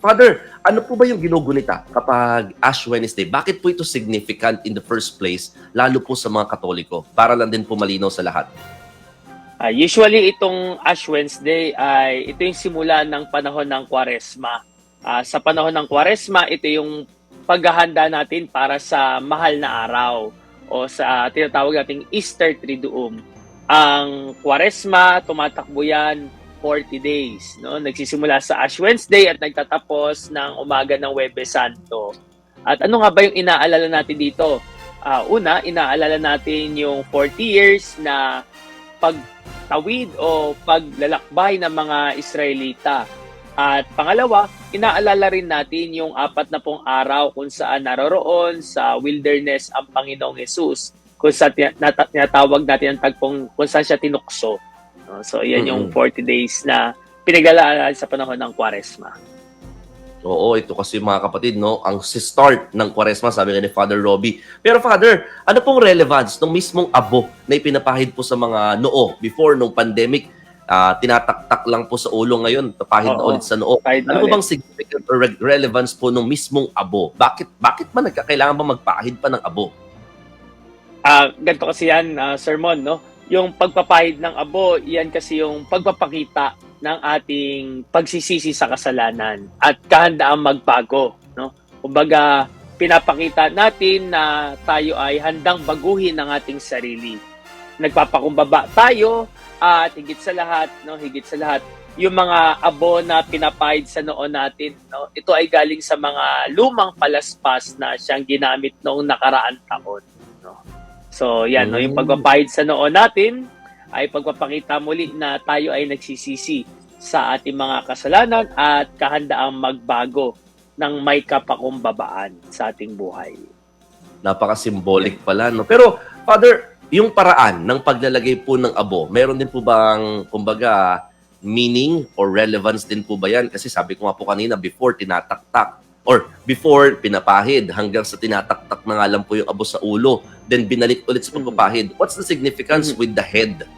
Father, ano po ba yung ginugunita kapag Ash Wednesday? Bakit po ito significant in the first place, lalo po sa mga Katoliko? Para lang din po malinaw sa lahat. Ah, usually itong Ash Wednesday ay ito yung simula ng panahon ng Kwaresma. Ah, sa panahon ng Kwaresma, ito yung paghahanda natin para sa mahal na araw o sa tinatawag nating Easter Triduum. Ang Kwaresma, tumatakbo yan 40 days. No? Nagsisimula sa Ash Wednesday at nagtatapos ng umaga ng Webes Santo. At ano nga ba yung inaalala natin dito? Ah, una, inaalala natin yung 40 years na pagtawid o paglalakbay ng mga Israelita. At pangalawa, inaalala rin natin yung apat na pong araw kung saan naroroon sa wilderness ang Panginoong Yesus kung saan tina- nata- tinatawag natin ang tagpong kung saan siya tinukso. No? So, yan yung Mhm. 40 days na pinaglalaanan sa panahon ng Kwaresma. Oo, ito kasi mga kapatid, no, ang start ng Kwaresma, sabi ni Father Robbie. Pero Father, ano pong relevance ng mismong abo na ipinapahid po sa mga noo before nung pandemic? Ah, tinataktak lang po sa ulo ngayon, papahid na Oo. ulit sa noo. Ano po bang significant or re- relevance po ng mismong abo? Bakit bakit ba nagkakailangan ba magpahid pa ng abo? Ah, ganito kasi yan, ah, sermon, no? Yung pagpapahid ng abo, yan kasi yung pagpapakita ng ating pagsisisi sa kasalanan at kahandaang magbago, no? Kumbaga, pinapakita natin na tayo ay handang baguhin ang ating sarili. Nagpapakumbaba tayo at higit sa lahat, no, higit sa lahat, yung mga abo na pinapahid sa noon natin, no, ito ay galing sa mga lumang palaspas na siyang ginamit noong nakaraan taon. So, yan, no, yung Mm. pagpapahid sa noon natin ay pagpapakita muli na tayo ay nagsisisi sa ating mga kasalanan at kahandaang magbago ng may kapakumbabaan sa ating buhay. Napaka-symbolic pala, no? Pero, Father, yung paraan ng paglalagay po ng abo, meron din po bang, kumbaga, meaning or relevance din po ba yan? Kasi sabi ko nga po kanina, before tinataktak, or before pinapahid, hanggang sa tinataktak na nga lang po yung abo sa ulo, then binalik ulit sa pagpapahid. What's the significance Mhm. with the head?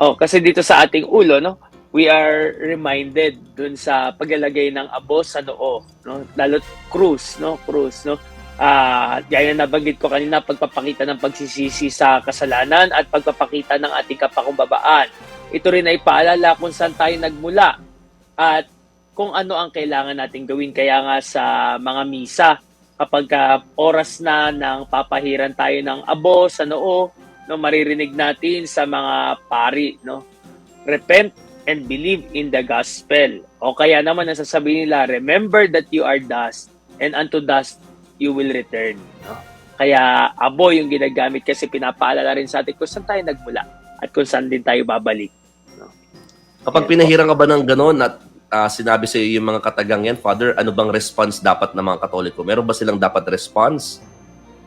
Oh, kasi dito sa ating ulo, no, we are reminded dun sa paglalagay ng abo sa noo, no? Lalo krus, no? Krus, no? Ah, gaya na nabanggit ko kanina, pagpapakita ng pagsisisi sa kasalanan at pagpapakita ng ating kapakumbabaan. Ito rin ay paalala kung saan tayo nagmula at kung ano ang kailangan nating gawin. Kaya nga sa mga misa, kapag ka oras na ng papahiran tayo ng abo sa noo, no, maririnig natin sa mga pari, no? Repent and believe in the gospel. O kaya naman nasasabi nila, remember that you are dust and unto dust you will return. No? Kaya abo yung ginagamit kasi pinapaalala rin sa atin kung saan tayo nagmula at kung saan din tayo babalik. Kapag pinahirang ka ba ng ganon at ah, sinabi sa iyo yung mga katagang yan, Father, ano bang response dapat ng mga Katoliko? Meron ba silang dapat response?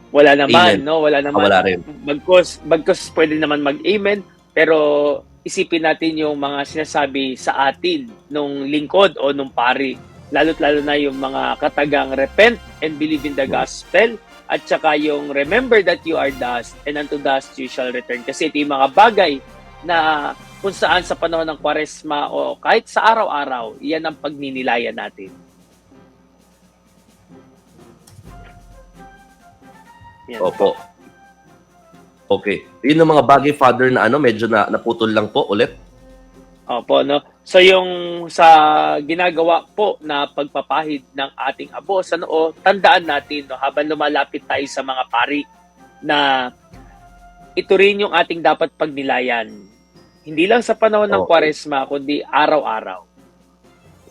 Wala naman, Amen. no? Wala Ah, naman. wala rin. Bagkos, bagkos pwede naman mag-amen, pero isipin natin yung mga sinasabi sa atin nung lingkod o nung pari. Lalo't lalo na yung mga katagang repent and believe in the gospel at saka yung remember that you are dust and unto dust you shall return. Kasi ito yung mga bagay na kung saan sa panahon ng kwaresma o kahit sa araw-araw, yan ang pagninilayan natin. Yan. Opo. Okay. Yun ang mga bagay, Father, na ano, medyo na naputol lang po ulit. Opo, no? So yung sa ginagawa po na pagpapahid ng ating abo sa noo, tandaan natin no, habang lumalapit tayo sa mga pari na ito rin yung ating dapat pagnilayan. Hindi lang sa panahon ng Okay. kwaresma, kundi araw-araw.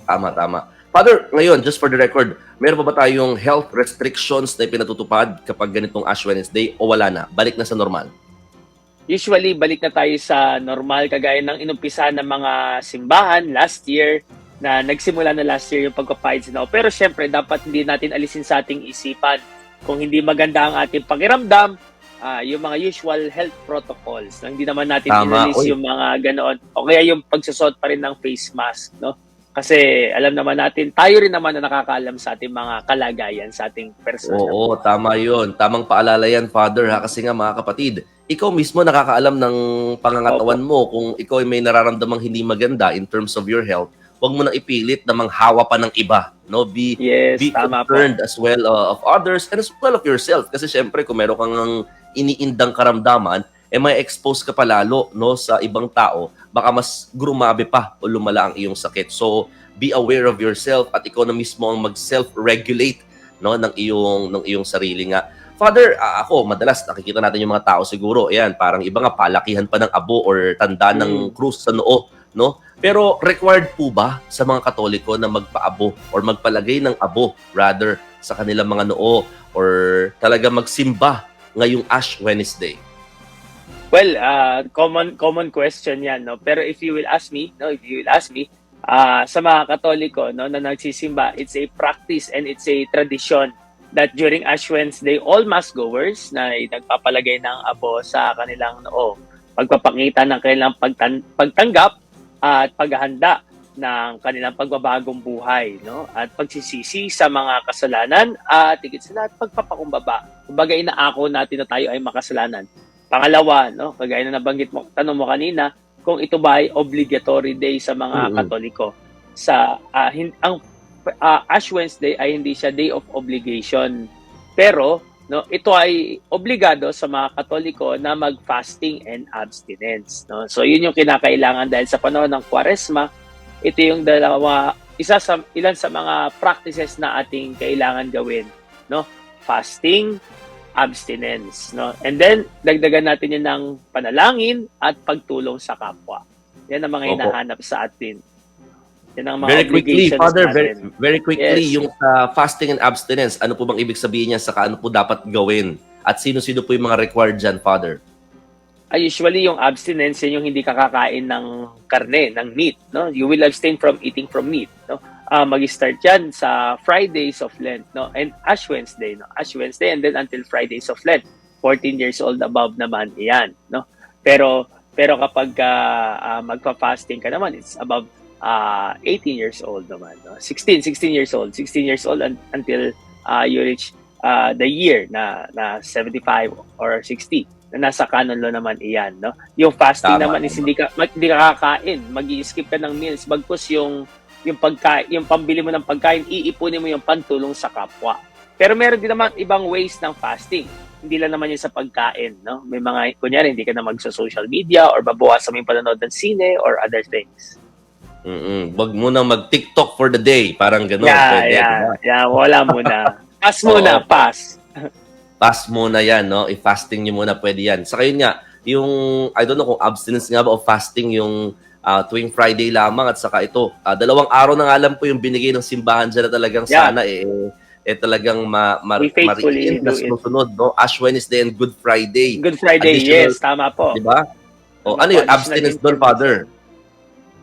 Tama, tama. Father, ngayon, just for the record, meron pa ba tayong health restrictions na pinatutupad kapag ganitong Ash Wednesday o wala na? Balik na sa normal? Usually, balik na tayo sa normal kagaya ng inumpisa ng mga simbahan last year na nagsimula na last year yung pagpapahid noo. Pero syempre, dapat hindi natin alisin sa ating isipan kung hindi maganda ang ating pakiramdam, ah, yung mga usual health protocols. Na hindi naman natin Tama, oy. yung mga ganoon. O kaya yung pagsusot pa rin ng face mask. No? Kasi alam naman natin, tayo rin naman na nakakaalam sa ating mga kalagayan, sa ating personal. na Oo, tama yun. Tamang paalala yan, Father, ha? Kasi nga, mga kapatid, ikaw mismo nakakaalam ng pangangatawan mo kung ikaw ay may nararamdamang hindi maganda in terms of your health wag mo nang ipilit na manghawa pa ng iba, no? Be Yes, be concerned as well uh, of others and as well of yourself. Kasi syempre, kung meron kang iniindang karamdaman, eh may expose ka pa lalo no, sa ibang tao, baka mas grumabe pa o lumala ang iyong sakit. So, be aware of yourself at ikaw na mismo ang mag-self-regulate no, ng iyong, ng iyong sarili nga. Father, ah, ako, madalas nakikita natin yung mga tao siguro, ayan, parang iba nga palakihan pa ng abo or tanda ng krus sa noo, no? Pero required po ba sa mga Katoliko na magpaabo or magpalagay ng abo rather sa kanilang mga noo or talaga magsimba ngayong Ash Wednesday? Well, uh, common common question 'yan, no. Pero if you will ask me, no, if you will ask me, uh, sa mga Katoliko, no, na nagsisimba, it's a practice and it's a tradition that during Ash Wednesday, all mass goers na ay nagpapalagay ng abo sa kanilang noo, pagpapakita ng kanilang pagtan- pagtanggap at paghahanda ng kanilang pagbabagong buhay, no? At pagsisisi sa mga kasalanan at higit sa lahat pagpapakumbaba. Kumbaga inaako natin na tayo ay makasalanan. Pangalawa, no, kagaya na nabanggit mo, tanong mo kanina, kung ito ba ay obligatory day sa mga Mm-mm. Katoliko. Sa ah, hin- ang ah, Ash Wednesday ay hindi siya day of obligation. Pero no, ito ay obligado sa mga Katoliko na mag-fasting and abstinence, no. So yun yung kinakailangan dahil sa panahon ng Kwaresma, ito yung dalawa isa sa ilan sa mga practices na ating kailangan gawin, no? Fasting, abstinence, no? And then dagdagan natin yun ng panalangin at pagtulong sa kapwa. Yan ang mga Opo. hinahanap sa atin. Yan ang mga Very quickly, Father, very, natin. very quickly, Yes. yung sa fasting and abstinence, ano po bang ibig sabihin niya saka ano po dapat gawin? At sino-sino po yung mga required dyan, Father? Ah, usually yung abstinence yun yung hindi kakakain ng karne, ng meat, no? You will abstain from eating from meat, no? Ah, mag-start yan sa Fridays of Lent, no? And Ash Wednesday, no? Ash Wednesday and then until Fridays of Lent. 14 years old above naman iyan, no? Pero pero kapag ah, ah, magpa-fasting ka naman, it's above ah, 18 years old naman, no? 16, 16 years old, 16 years old un- until ah, you reach ah, the year na na 75 or 60 na nasa canon law naman iyan, no? Yung fasting Tama, naman is hindi ka mag- hindi ka kakain, magi-skip ka ng meals bagkus yung yung pagkain, yung pambili mo ng pagkain, iipunin mo yung pantulong sa kapwa. Pero meron din naman ibang ways ng fasting. Hindi lang naman yun sa pagkain, no? May mga, kunyari, hindi ka na magsa-social media or babawasan mo yung panonood ng sine or other things. Mm-mm. Wag mo na mag-TikTok for the day. Parang gano'n. yeah, Pwede, yeah, diba? yeah, wala muna. Pass muna, pass. Pass muna yan, no? I-fasting nyo muna, pwede yan. Sa yun nga, yung, I don't know kung abstinence nga ba o fasting yung ah, tuwing Friday lamang at saka ito. ah, dalawang araw na nga lang po yung binigay ng simbahan dyan na talagang Yeah. sana eh, eh talagang ma, ma, mariin na susunod, no? Ash Wednesday and Good Friday. Good Friday, Additional- yes, tama po. Di ba? O Ano ano po, yun? additional Abstinence doon. Father?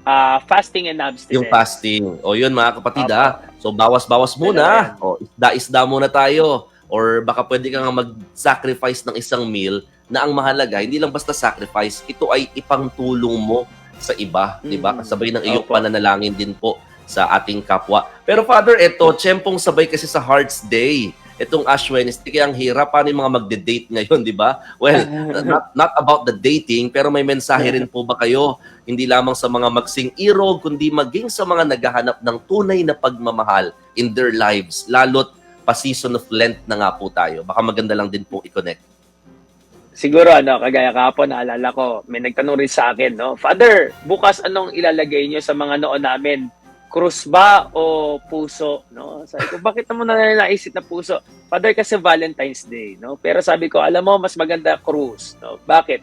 Ah, fasting and abstinence. Yung fasting. O yun, mga kapatid, Opo. ha? So, bawas-bawas muna. O, isda-isda muna tayo. Or baka pwede ka nga mag-sacrifice ng isang meal na ang mahalaga, hindi lang basta sacrifice, ito ay ipangtulong mo sa iba, di ba? Kasabay ng iyong Opo. pananalangin din po sa ating kapwa. Pero Father, ito, tiyempong sabay kasi sa Heart's Day. Itong Ash Wednesday, kaya ang hirap. Paano yung mga magde-date ngayon, di ba? Well, not, not about the dating, pero may mensahe rin po ba kayo? Hindi lamang sa mga magsing irog, kundi maging sa mga naghahanap ng tunay na pagmamahal in their lives. Lalo't pa-season of Lent na nga po tayo. Baka maganda lang din po i-connect. Siguro ano, kagaya kahapon naalala ko, may nagtanong rin sa akin, no? Father, bukas anong ilalagay niyo sa mga noon namin? Krus ba o puso, no? Sabi ko, bakit mo na naisip na puso? Father, kasi Valentine's Day, no? Pero sabi ko, alam mo, mas maganda krus, no? Bakit?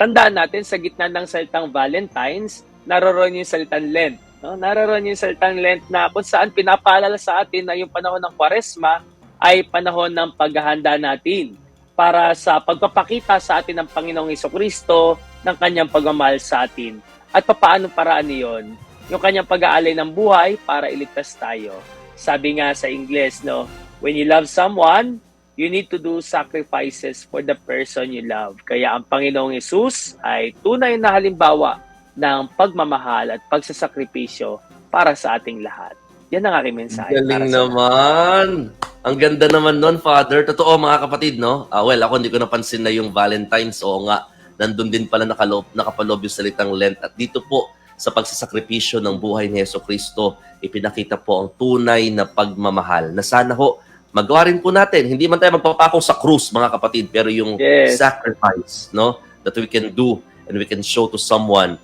Tandaan natin, sa gitna ng salitang Valentine's, naroon yung salitang Lent, no? Naroon yung salitang Lent na kung saan pinapaalala sa atin na yung panahon ng Kwaresma ay panahon ng paghahanda natin para sa pagpapakita sa atin ng Panginoong Kristo ng kanyang pagmamahal sa atin. At papaano paraan niyon? Yung kanyang pag-aalay ng buhay para iligtas tayo. Sabi nga sa Ingles, no, when you love someone, you need to do sacrifices for the person you love. Kaya ang Panginoong Yesus ay tunay na halimbawa ng pagmamahal at pagsasakripisyo para sa ating lahat. Yan ang aking mensahe. Galing naman. Ang ganda naman nun, Father. Totoo, mga kapatid, no? Ah, well, ako hindi ko napansin na yung Valentine's. Oo nga, nandun din pala nakalob, nakapalob yung salitang Lent. At dito po, sa pagsasakripisyo ng buhay ni Yeso Kristo, ipinakita po ang tunay na pagmamahal na sana ho magawa rin po natin. Hindi man tayo magpapako sa krus, mga kapatid, pero yung Yes. sacrifice, no? That we can do and we can show to someone